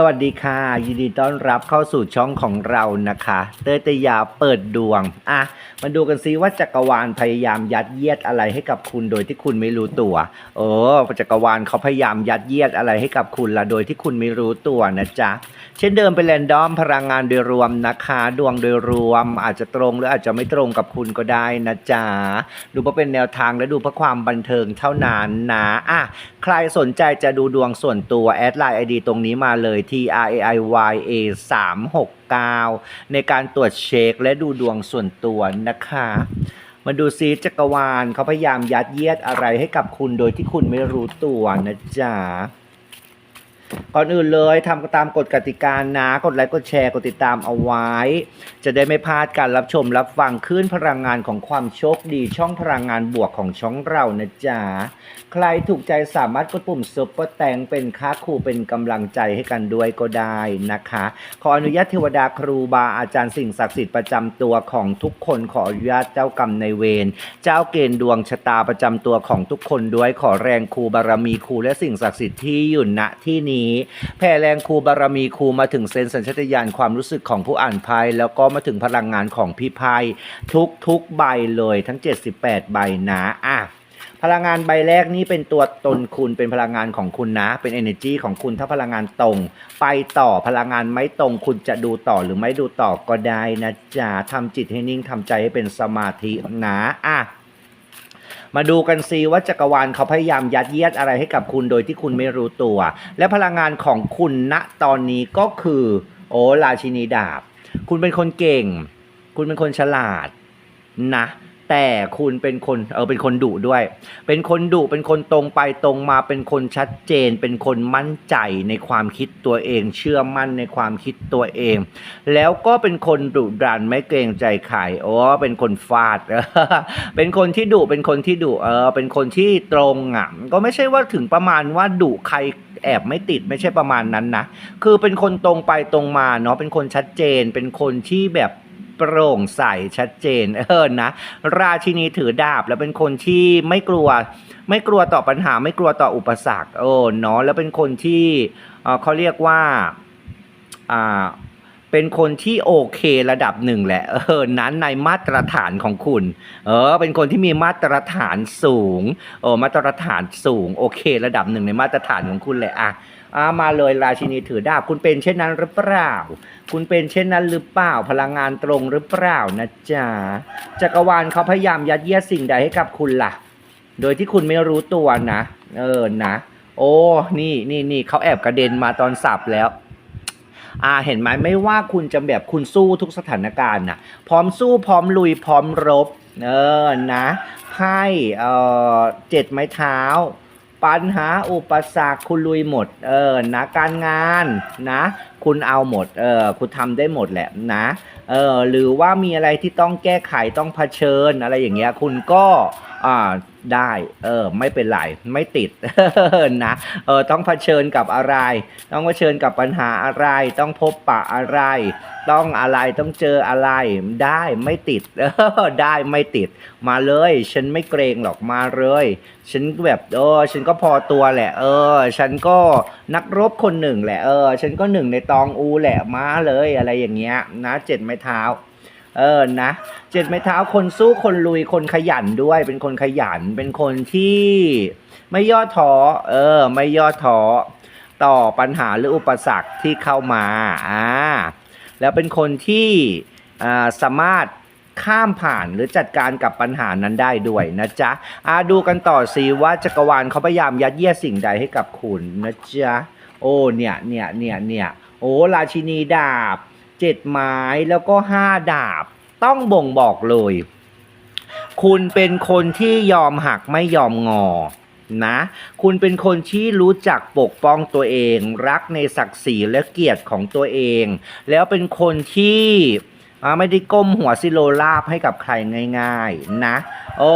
สวัสดีค่ะ ยินดีต้อนรับเข้าสู่ช่องของเรานะคะ เตยตยาเปิดดวง อะ มาดูกันซิว่าจักรวาลพยายามยัดเยียดอะไรให้กับคุณโดยที่คุณไม่รู้ตัว เออจักรวาลเขาพยายามยัดเยียดอะไรให้กับคุณละโดยที่คุณไม่รู้ตัวนะจ๊ะ เช่นเดิมเป็นแรนดอมพลังงานโดยรวมนะคะ ดวงโดยรวม อาจจะตรงหรืออาจจะไม่ตรงกับคุณก็ได้นะจ๊ะ ดูเพื่อเป็นแนวทางและดูเพื่อความบันเทิงเท่านั้นนะ อะ ใครสนใจจะดูดวงส่วนตัวแอดไลน์ไอดีตรงนี้มาเลย T R A I Y A 3 6 9 ในการตรวจเช็คและดูดวงส่วนตัวนะคะ มาดูซีจักรวาลเขาพยายามยัดเยียดอะไรให้กับคุณโดยที่คุณไม่รู้ตัวนะจ๊ะ ก่อนอื่นเลยทำตามกฎกติกานะ กดไลค์กดแชร์กดติดตามเอาไว้ จะได้ไม่พลาดการรับชมรับฟังคลื่นพลังงานของความโชคดีช่องพลังงานบวกของช่องเรานะจ๊ะ ใครถูกใจสามารถกดปุ่มซุปเปอร์แตงเป็นค่าครูเป็นกำลังใจให้กันด้วยก็ได้นะคะ ขออนุญาตเทวดาครูบาอาจารย์สิ่งศักดิ์สิทธิ์ประจำตัวของทุกคนขออนุญาตเจ้ากรรมในเวรเจ้าเกณฑ์ดวงชะตาประจำตัวของทุกคนด้วยขอแรงครูบารมีครูและสิ่งศักดิ์สิทธิ์ที่อยู่ณที่นี้แผ่แรงครูบารมีครูมาถึงเซนสัญชาตญาณความรู้สึกของผู้อ่านไพ่แล้วก็มาถึงพลังงานของพี่ไพ่ทุกทุกใบเลยทั้ง 78 ใบนะอะพลังงานใบแรกนี้เป็นตัวตนคุณเป็นพลังงานของคุณนะ เป็น energy ของคุณถ้าพลังงานตรง ไปต่อพลังงานไม่ตรง คุณจะดูต่อหรือไม่ดูต่อก็ได้นะจ๊ะทำจิตให้นิ่งทำใจให้เป็นสมาธินะอะ มาดูกันซิว่าจักรวาลเขาพยายามยัดเยียดอะไรให้กับคุณโดยที่คุณไม่รู้ตัว และพลังงานของคุณณตอนนี้ก็คือ โอ้ราชินีดาบ คุณเป็นคนเก่ง คุณเป็นคนฉลาดนะ แต่คุณเป็นคนเออเป็นคนดุด้วย เป็นคนดุเป็นคนตรงไปตรงมาเป็นคนชัดเจน เป็นคนมั่นใจในความคิดตัวเอง เชื่อมั่นในความคิดตัวเอง แล้วก็เป็นคนดุดันไม่เกรงใจใครโอ้เป็นคนฟาด เป็นคนที่ดุเป็นคนที่ดุเออเป็นคนที่ตรงอะก็ไม่ใช่ว่าถึงประมาณว่าดุใครแอบไม่ติดไม่ใช่ประมาณนั้นนะคือเป็นคนตรงไปตรงมาเนาะเป็นคนชัดเจน เป็นคนที่แบบ โปร่งใสชัดเจนเออนะราชินีถือดาบแล้วเป็นคนที่ไม่กลัว ไม่กลัวต่อปัญหา ไม่กลัวต่ออุปสรรคโอ้เนาะแล้วเป็นคนที่เออเขาเรียกว่าอ่า เป็นคนที่โอเคระดับหนึ่งแหละ เออ นั้นในมาตรฐานของคุณ เออ เป็นคนที่มีมาตรฐานสูง เออ มาตรฐานสูง โอเค ระดับหนึ่งในมาตรฐานของคุณแหละอะอามาเลยราชินีถือดาบ คุณเป็นเช่นนั้นหรือเปล่า คุณเป็นเช่นนั้นหรือเปล่า พลังงานตรงหรือเปล่านะจ๊ะ จักรวาลเขาพยายามยัดเยียดสิ่งใดให้กับคุณล่ะ โดยที่คุณไม่รู้ตัวนะ เออ นะ โอ้ นี่ นี่ นี่ เขาแอบกระเด็นมาตอนสับแล้ว อ่าเห็นไหมไม่ว่าคุณจะแบบคุณสู้ทุกสถานการณ์น่ะพร้อมสู้พร้อมลุยพร้อมรบเออนะไพ่เอ่อเจ็ดไม้เท้า ปัญหาอุปสรรคคุณลุยหมดเออนะการงานนะ คุณเอาหมดเออคุณทำได้หมดแหละนะเออหรือว่ามีอะไรที่ต้องแก้ไขต้องเผชิญอะไรอย่างเงี้ยคุณก็อ่า ได้ เออ ไม่เป็นไรไม่ติดนะเออต้องเผชิญกับอะไร ต้องเผชิญกับปัญหาอะไร ต้องพบปะอะไร ต้องอะไรต้องเจออะไร ได้ไม่ติดเออได้ไม่ติด มาเลย ฉันไม่เกรงหรอกมาเลย ฉันแบบเออฉันก็พอตัวแหละ เออ ฉันก็นักรบคนหนึ่งแหละเออ ฉันก็หนึ่งในตองอูแหละมาเลยอะไรอย่างเงี้ย นะเจ็ดไม้เท้า เออนะเจ็ดไม้เท้าคนสู้คนลุยคนขยันด้วย เป็นคนขยันเป็นคนที่ไม่ย่อท้อเออ ไม่ย่อท้อต่อปัญหาหรืออุปสรรคที่เข้ามาอ่าแล้วเป็นคนที่อ่าสามารถข้ามผ่านหรือจัดการกับปัญหานั้นได้ด้วยนะจ๊ะอาดูกันต่อสิว่าจักรวาลเขาพยายามยัดเยียดสิ่งใดให้กับคุณนะจ๊ะโอ้เนี่ยเนี่ยเนี่ยเนี่ยโอ้ราชินีดาบ เจ็ดไม้แล้วก็ห้าดาบ ต้องบ่งบอกเลย คุณเป็นคนที่ยอมหักไม่ยอมงอนะ คุณเป็นคนที่รู้จักปกป้องตัวเอง รักในศักดิ์ศรีและเกียรติของตัวเอง แล้วเป็นคนที่ไม่ได้ก้มหัวซิโลลาบให้กับใครง่าย ๆ นะ โอ้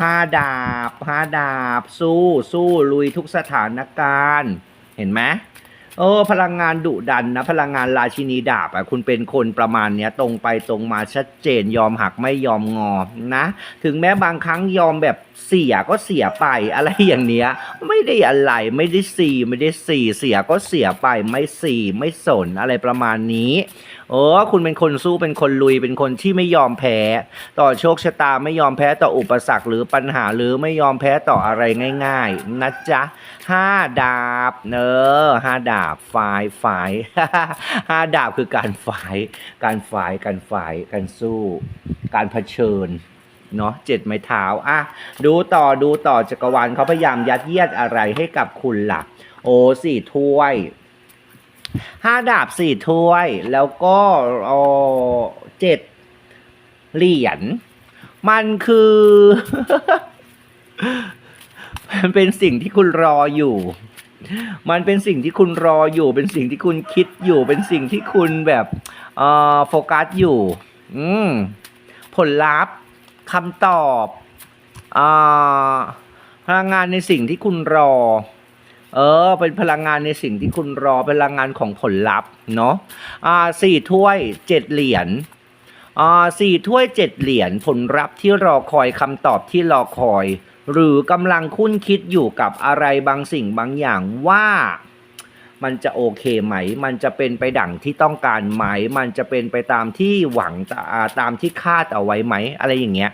ห้าดาบห้าดาบ สู้สู้ลุยทุกสถานการณ์ เห็นไหม เออ พลังงานดุดันนะ พลังงานราชินีดาบอะคุณเป็นคนประมาณเนี้ยตรงไปตรงมาชัดเจนยอมหักไม่ยอมงอนะ ถึงแม้บางครั้งยอมแบบเสียก็เสียไปอะไรอย่างเนี้ย ไม่ได้อะไรไม่ได้สีไม่ได้สีเสียก็เสียไปไม่สีไม่สนอะไรประมาณนี้ เออคุณเป็นคนสู้เป็นคนลุยเป็นคนที่ไม่ยอมแพ้ ต่อโชคชะตาไม่ยอมแพ้ต่ออุปสรรคหรือปัญหาหรือไม่ยอมแพ้ต่ออะไรง่าย ๆ นะจ๊ะห้าดาบเนอห้าดาบฝ่ายฝ่ายห้าดาบคือการฝ่าย การฝ่ายการฝ่ายการสู้ การเผชิญเนาะเจ็ดไม้เท้าอะดูต่อดูต่อจักรวาลเขาพยายามยัดเยียดอะไรให้กับคุณล่ะ โอ้สี่ถ้วย ห้าดาบสี่ถ้วย แล้วก็โอเจ็ดเหรียญมันคือ มันเป็นสิ่งที่คุณรออยู่ มันเป็นสิ่งที่คุณรออยู่ เป็นสิ่งที่คุณคิดอยู่ เป็นสิ่งที่คุณแบบเอ่อโฟกัสอยู่ อืมผลลัพธ์คำตอบอ่าพลังงานในสิ่งที่คุณรอ เออ เป็นพลังงานในสิ่งที่คุณรอพลังงานของผลลัพธ์เนาะอ่าสี่ถ้วยเจ็ดเหรียญอ่าสี่ถ้วยเจ็ดเหรียญผลลัพธ์ที่รอคอยคำตอบที่รอคอย หรือกำลังคุ้นคิดอยู่กับอะไรบางสิ่งบางอย่างว่ามันจะโอเคไหม มันจะเป็นไปดั่งที่ต้องการไหม มันจะเป็นไปตามที่หวังตาตามที่คาดเอาไว้ไหม อะไรอย่างเงี้ย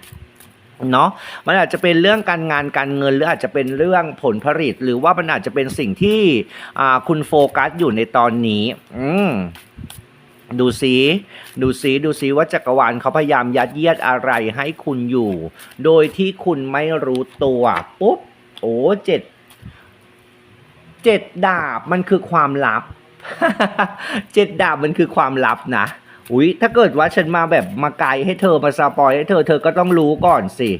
เนาะมันอาจจะเป็นเรื่องการงานการเงิน หรืออาจจะเป็นเรื่องผลผลิต หรือว่ามันอาจจะเป็นสิ่งที่คุณโฟกัสอยู่ในตอนนี้ อืมดูซิ ดูซิ ดูซิว่าจักรวาลเขาพยายามยัดเยียดอะไรให้คุณอยู่ โดยที่คุณไม่รู้ตัวปุ๊บโอ้เจ็ดเจ็ดดาบมันคือความลับ เจ็ดดาบมันคือความลับนะ อุ๊ยถ้าเกิดว่าฉันมาแบบมาไกลให้เธอมาสปอยให้เธอเธอก็ต้องรู้ก่อนสิ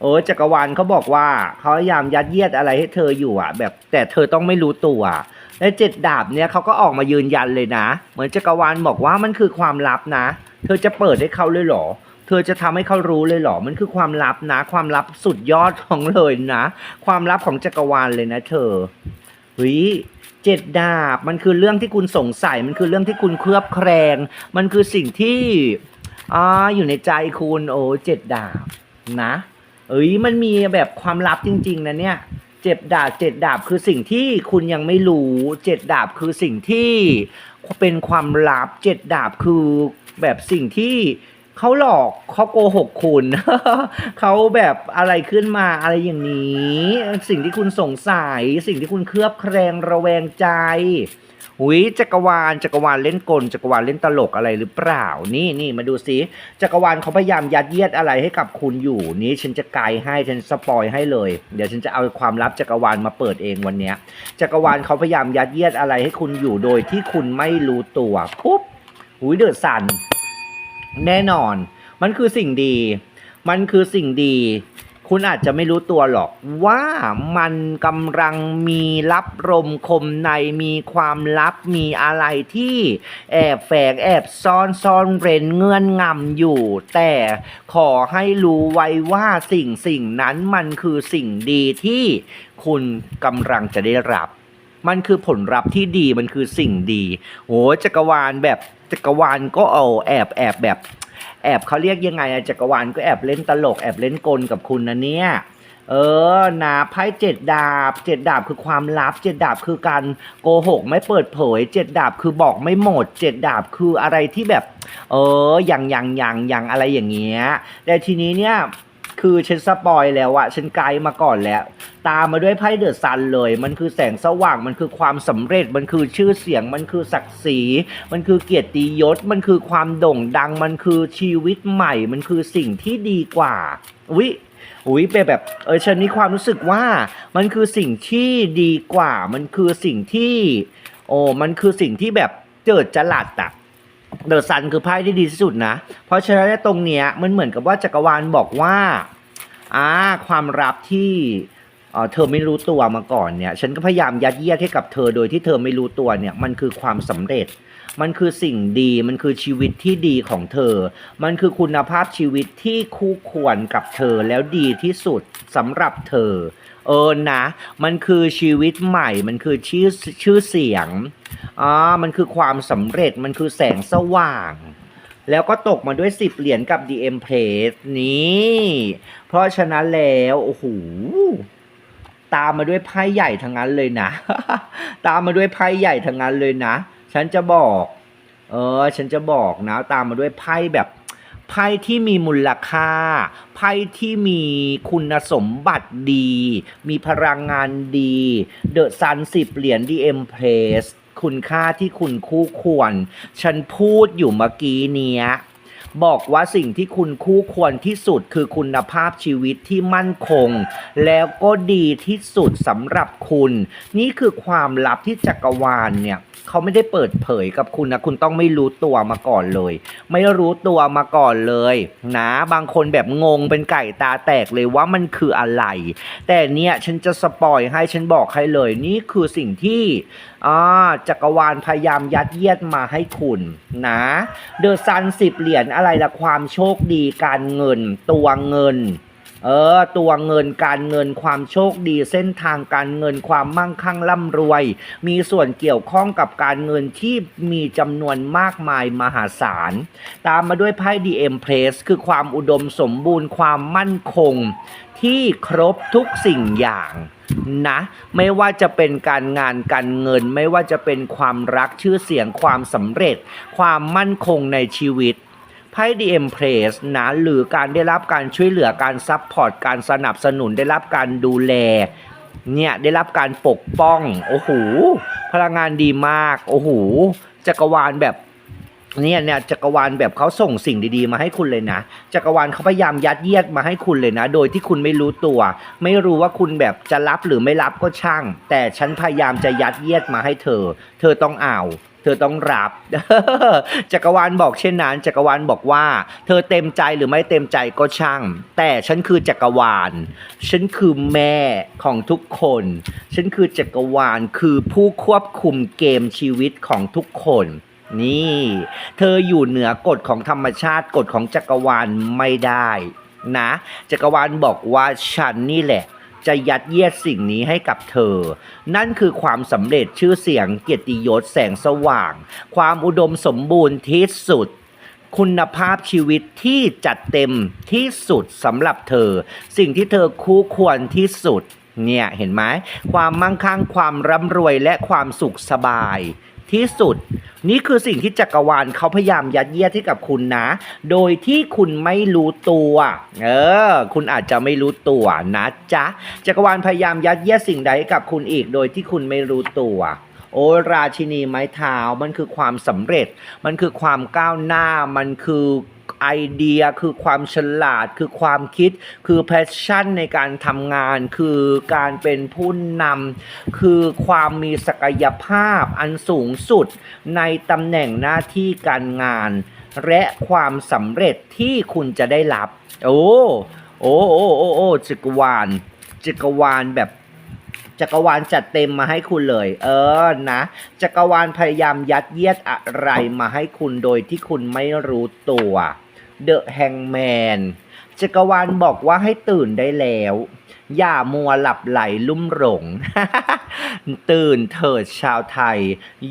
โอ้จักรวาลเขาบอกว่าเขาพยายามยัดเยียดอะไรให้เธออยู่อะ แบบแต่เธอต้องไม่รู้ตัวและเจ็ดดาบเนี่ยเขาก็ออกมายืนยันเลยนะ เหมือนจักรวาลบอกว่ามันคือความลับนะ เธอจะเปิดให้เขาเลยเหรอ เธอจะทำให้เขารู้เลยเหรอ มันคือความลับนะ ความลับสุดยอดของเลยนะ ความลับของจักรวาลเลยนะ เธอเฮ้ย เจ็ดดาบมันคือเรื่องที่คุณสงสัย มันคือเรื่องที่คุณเคลือบแคลงมันคือสิ่งที่อ่าอยู่ในใจคุณโอ้เจ็ดดาบนะ เอ้ยมันมีแบบความลับจริง ๆนะเนี่ยเจ็ดดาบเจ็ดดาบคือสิ่งที่คุณยังไม่รู้เจ็ดดาบคือสิ่งที่เป็นความลับเจ็ดดาบคือแบบสิ่งที่ เขาหลอกเขาโกหกคุณ เขาแบบอะไรขึ้นมาอะไรอย่างนี้ สิ่งที่คุณสงสัย สิ่งที่คุณเคลือบแคลงระแวงใจหุยจักรวาลจักรวาลเล่นกลจักรวาลเล่นตลกอะไรหรือเปล่า นี่นี่มาดูซิจักรวาลเขาพยายามยัดเยียดอะไรให้กับคุณอยู่ นี้ฉันจะไกด์ให้ฉันสปอยให้เลย เดี๋ยวฉันจะเอาความลับจักรวาลมาเปิดเองวันเนี้ยจักรวาลเขาพยายามยัดเยียดอะไรให้คุณอยู่โดยที่คุณไม่รู้ตัวปุ๊บหุยเดือดสั่น แน่นอน มันคือสิ่งดี มันคือสิ่งดี คุณอาจจะไม่รู้ตัวหรอกว่ามันกำลังมีรับรมคมในมีความลับมีอะไรที่แอบแฝงแอบซ่อนซ่อนเร้นเงื่อนงำอยู่ แต่ขอให้รู้ไว้ว่าสิ่งสิ่งนั้นมันคือสิ่งดีที่คุณกำลังจะได้รับ มันคือผลลัพธ์ที่ดีมันคือสิ่งดีโหจักรวาลแบบจักรวาลก็เอาแอบแอบแบบแอบเขาเรียกยังไงอะจักรวาลก็แอบเล่นตลกแอบเล่นกลกับคุณนะเนี่ยเออนะไพ่เจ็ดดาบเจ็ดดาบคือความลับเจ็ดดาบคือการโกหกไม่เปิดเผยเจ็ดดาบคือบอกไม่หมดเจ็ดดาบคืออะไรที่แบบ เอออย่างอย่างอย่างอย่างอะไรอย่างเงี้ยแต่ทีนี้เนี่ย คือฉันสปอยแล้วอะฉันไกด์มาก่อนแล้ว ตามมาด้วยไพ่เดอะซันเลย มันคือแสงสว่างมันคือความสำเร็จมันคือชื่อเสียงมันคือศักดิ์ศรี มันคือเกียรติยศ มันคือความโด่งดัง มันคือชีวิตใหม่ มันคือสิ่งที่ดีกว่าอุ๊ยอุ๊ยเป็นแบบเออฉันมีความรู้สึกว่ามันคือสิ่งที่ดีกว่า มันคือสิ่งที่ โอ้มันคือสิ่งที่แบบเจิดจรัสอะ เดอะซันคือไพ่ที่ดีที่สุดนะ เพราะฉะนั้นตรงเนี้ยมันเหมือนกับว่าจักรวาลบอกว่าอ่าความลับที่เอ่อเธอไม่รู้ตัวมาก่อนเนี่ยฉันก็พยายามยัดเยียดให้กับเธอโดยที่เธอไม่รู้ตัวเนี่ยมันคือความสำเร็จ มันคือสิ่งดีมันคือชีวิตที่ดีของเธอ มันคือคุณภาพชีวิตที่คู่ควรกับเธอแล้วดีที่สุดสำหรับเธอ เออนะ มันคือชีวิตใหม่ มันคือชื่อชื่อเสียงอ่ามันคือความสำเร็จ มันคือแสงสว่าง แล้วก็ตกมาด้วย10เหรียญกับ DM p l a c e นี่เพราะฉะนั้นแล้ว โอ้โห ตามมาด้วยไพ่ใหญ่ทั้งนั้นเลยนะ ตามมาด้วยไพ่ใหญ่ทั้งนั้นเลยนะ ฉันจะบอก เออ ฉันจะบอกนะ ตามมาด้วยไพ่แบบ ไพ่ที่มีมูลค่า ไพ่ที่มีคุณสมบัติดี มีพลังงานดีเดอะซันสิบเหรียญดีเอ็มเพลสคุณค่าที่คุณคู่ควร ฉันพูดอยู่เมื่อกี้เนี้ยบอกว่าสิ่งที่คุณคู่ควรที่สุดคือคุณภาพชีวิตที่มั่นคง แล้วก็ดีที่สุดสำหรับคุณ นี่คือความลับที่จักรวาลเนี่ย เขาไม่ได้เปิดเผยกับคุณนะ คุณต้องไม่รู้ตัวมาก่อนเลย ไม่รู้ตัวมาก่อนเลย นะ บางคนแบบงงเป็นไก่ตาแตกเลยว่ามันคืออะไร แต่เนี่ยฉันจะสปอยให้ฉันบอกให้เลย นี่คือสิ่งที่อ่าจักรวาลพยายามยัดเยียดมาให้คุณนะเดอะซันสิบเหรียญอะไรละความโชคดีการเงิน ตัวเงิน เออ ตัวเงินการเงินความโชคดีเส้นทางการเงินความมั่งคั่งร่ำรวย มีส่วนเกี่ยวข้องกับการเงินที่มีจำนวนมากมายมหาศาล ตามมาด้วยไพ่ DM p r e s s คือความอุดมสมบูรณ์ความมั่นคง ที่ครบทุกสิ่งอย่างนะไม่ว่าจะเป็นการงานการเงิน ไม่ว่าจะเป็นความรักชื่อเสียงความสำเร็จ ความมั่นคงในชีวิต ไพ่ DM p r e s s นะหรือการได้รับการช่วยเหลือการซัพพอร์ตการสนับสนุนได้รับการดูแลเนี่ยได้รับการปกป้อง โอ้โหพลังงานดีมาก โอ้โหจักรวาลแบบเนี่ยเนี่ยจักรวาลแบบเขาส่งสิ่งดีๆ มาให้คุณเลยนะจักรวาลเขาพยายามยัดเยียดมาให้คุณเลยนะ โดยที่คุณไม่รู้ตัว ไม่รู้ว่าคุณแบบจะรับหรือไม่รับก็ช่าง แต่ฉันพยายามจะยัดเยียดมาให้เธอ เธอต้องเอา เธอต้องรับ จักรวาลบอกเช่นนั้น จักรวาลบอกว่า เธอเต็มใจหรือไม่เต็มใจก็ช่าง แต่ฉันคือจักรวาล ฉันคือแม่ของทุกคน ฉันคือจักรวาลคือผู้ควบคุมเกมชีวิตของทุกคนนี่ เธออยู่เหนือกฎของธรรมชาติกฎของจักรวาลไม่ได้ นะ จักรวาลบอกว่าฉันนี่แหละ จะยัดเยียดสิ่งนี้ให้กับเธอ นั่นคือความสำเร็จชื่อเสียงเกียรติยศแสงสว่าง ความอุดมสมบูรณ์ที่สุด คุณภาพชีวิตที่จัดเต็มที่สุดสำหรับเธอ สิ่งที่เธอคู่ควรที่สุดเนี่ยเห็นไหมความมั่งคั่งความร่ำรวยและความสุขสบาย ที่สุด นี่คือสิ่งที่จักรวาลเขาพยายามยัดเยียดให้กับคุณนะ โดยที่คุณไม่รู้ตัว เออ คุณอาจจะไม่รู้ตัวนะจ๊ะ จักรวาลพยายามยัดเยียดสิ่งใดให้กับคุณอีก โดยที่คุณไม่รู้ตัวโอ้ราชินีไม้เท้ามันคือความสำเร็จ มันคือความก้าวหน้ามันคือ ไอเดียคือความฉลาดคือความคิดคือแพชชั่นในการทำงาน คือการเป็นผู้นำคือความมีศักยภาพอันสูงสุดในตำแหน่งหน้าที่การงาน และความสำเร็จที่คุณจะได้รับ โอ้โอ้โอ้โอ้โอ้จักรวาลจักรวาลแบบ จักรวาลจัดเต็มมาให้คุณเลย เออนะ จักรวาลพยายามยัดเยียดอะไรมาให้คุณโดยที่คุณไม่รู้ตัว The Hangman จักรวาลบอกว่าให้ตื่นได้แล้ว อย่ามัวหลับไหลลุ่มหลง ตื่นเถิดชาวไทย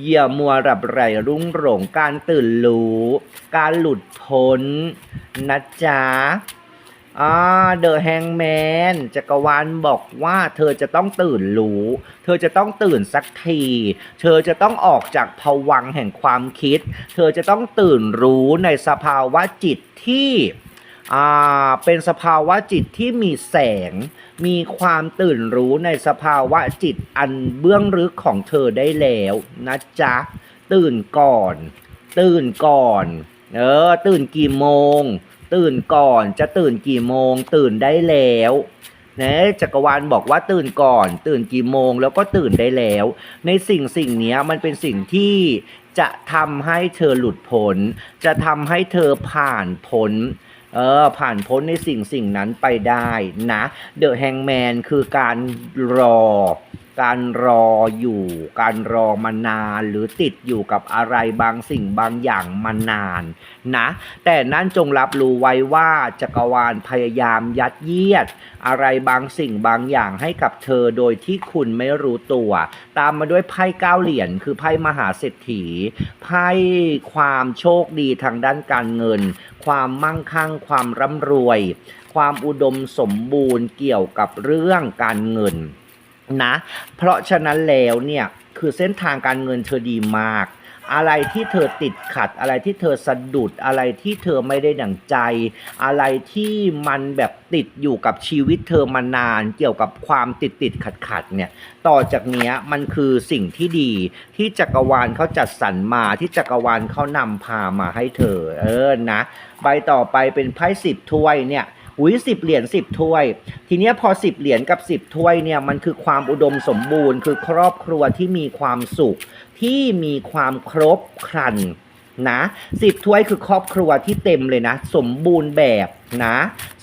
อย่ามัวหลับไหลรุ่งหลง การตื่นรู้ การหลุดพ้นนะจ๊ะ อ่าเดอะแฮงแมนจักรวาลบอกว่าเธอจะต้องตื่นรู้ เธอจะต้องตื่นสักที เธอจะต้องออกจากภวังแห่งความคิด เธอจะต้องตื่นรู้ในสภาวะจิตที่อ่าเป็นสภาวะจิตที่มีแสง มีความตื่นรู้ในสภาวะจิตอันเบื้องลึกของเธอได้แล้วนะจ๊ะ ตื่นก่อน ตื่นก่อน เออ ตื่นกี่โมง ตื่นก่อนจะตื่นกี่โมง ตื่นได้แล้วนะจักรวาลบอกว่าตื่นก่อน ตื่นกี่โมง แล้วก็ตื่นได้แล้ว ในสิ่งสิ่งนี้มันเป็นสิ่งที่จะทำให้เธอหลุดพ้นจะทำให้เธอผ่านพ้นเออผ่านพ้นในสิ่งสิ่งนั้นไปได้นะเดอะแฮงแมนคือการรอ การรออยู่ การรอมานาน หรือติดอยู่กับอะไรบางสิ่งบางอย่างมานานนะ แต่นั่นจงรับรู้ไว้ว่าจักรวาลพยายามยัดเยียด อะไรบางสิ่งบางอย่างให้กับเธอโดยที่คุณไม่รู้ตัว ตามมาด้วยไพ่เก้าเหรียญคือไพ่มหาเศรษฐีไพ่ความโชคดีทางด้านการเงิน ความมั่งคั่ง ความร่ำรวย ความอุดมสมบูรณ์เกี่ยวกับเรื่องการเงิน นะ เพราะฉะนั้นแล้วเนี่ยคือเส้นทางการเงินเธอดีมาก อะไรที่เธอติดขัด อะไรที่เธอสะดุด อะไรที่เธอไม่ได้ดั่งใจ อะไรที่มันแบบติดอยู่กับชีวิตเธอมานานเกี่ยวกับความติดติดขัดขัดเนี่ยต่อจากเนี้ยมันคือสิ่งที่ดีที่จักรวาลเขาจัดสรรมาที่จักรวาลเขานำพามาให้เธอ เออนะใบต่อไปเป็นไพ่สิบถ้วยเนี่ย อุ้ยสิบเหรียญสิบถ้วย ทีเนี้ยพอสิบเหรียญกับสิบถ้วยเนี่ยมันคือความอุดมสมบูรณ์ คือครอบครัวที่มีความสุข ที่มีความครบครัน นะสิบถ้วยคือครอบครัวที่เต็มเลยนะ สมบูรณ์แบบนะ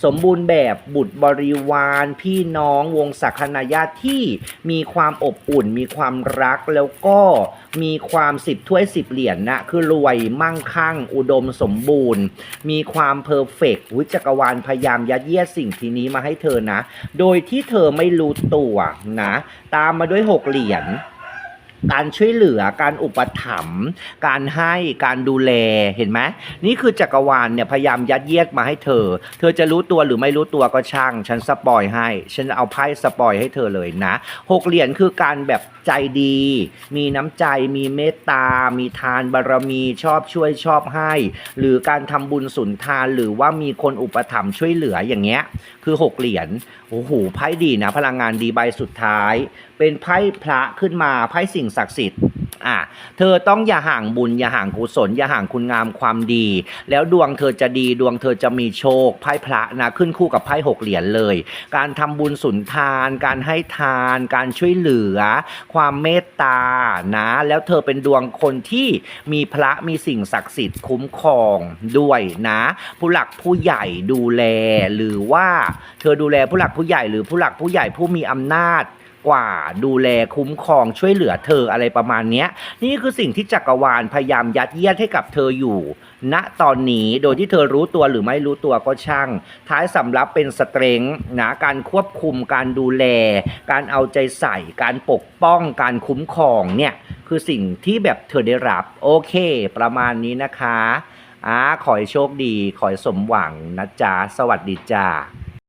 สมบูรณ์แบบบุตรบริวารพี่น้องวงศักดิ์คณาญาติที่มีความอบอุ่น มีความรักแล้วก็มีความสิบถ้วยสิบเหรียญนะคือรวยมั่งคั่ง อุดมสมบูรณ์ มีความเพอร์เฟกต์วิจักรวาลพยายามยัดเยียดสิ่งทีนี้มาให้เธอนะ โดยที่เธอไม่รู้ตัวนะ ตามมาด้วยหกเหรียญ การช่วยเหลือการอุปถัมภ์การให้การดูแลเห็นไหมนี่คือจักรวาลเนี่ยพยายามยัดเยียดมาให้เธอ เธอจะรู้ตัวหรือไม่รู้ตัวก็ช่าง ฉันสปอยให้ ฉันเอาไพ่สปอยให้เธอเลยนะหกเหรียญคือการแบบ ใจดี มีน้ำใจ มีเมตตา มีทานบารมีชอบช่วยชอบให้ หรือการทำบุญสุนทานหรือว่ามีคนอุปถัมภ์ช่วยเหลืออย่างเงี้ย คือหกเหรียญ โอ้โห ไพ่ดีนะ พลังงานดีใบสุดท้าย เป็นไพ่พระขึ้นมา ไพ่สิ่งศักดิ์สิทธิ์ อะเธอต้องอย่าห่างบุญ อย่าห่างกุศล อย่าห่างคุณงามความดี แล้วดวงเธอจะดีดวงเธอจะมีโชคไพ่พระนะขึ้นคู่กับไพ่หกเหรียญเลย การทำบุญสุนทาน การให้ทาน การช่วยเหลือ ความเมตตานะ แล้วเธอเป็นดวงคนที่มีพระมีสิ่งศักดิ์สิทธิ์คุ้มครองด้วยนะ ผู้หลักผู้ใหญ่ดูแลหรือว่า เธอดูแลผู้หลักผู้ใหญ่หรือผู้หลักผู้ใหญ่ผู้มีอำนาจ กว่า ดูแลคุ้มครองช่วยเหลือเธออะไรประมาณนี้นี่คือสิ่งที่จักรวาลพยายามยัดเยียดให้กับเธออยู่ ณตอนนี้โดยที่เธอรู้ตัวหรือไม่รู้ตัวก็ช่าง ท้ายสำรับเป็นสเตรงนะการควบคุมการดูแล การเอาใจใส่ การปกป้องการคุ้มครองเนี่ยคือสิ่งที่แบบเธอได้รับ โอเค ประมาณนี้นะคะอ่าขอให้โชคดี ขอให้สมหวังนะจ๊ะ สวัสดีจ้า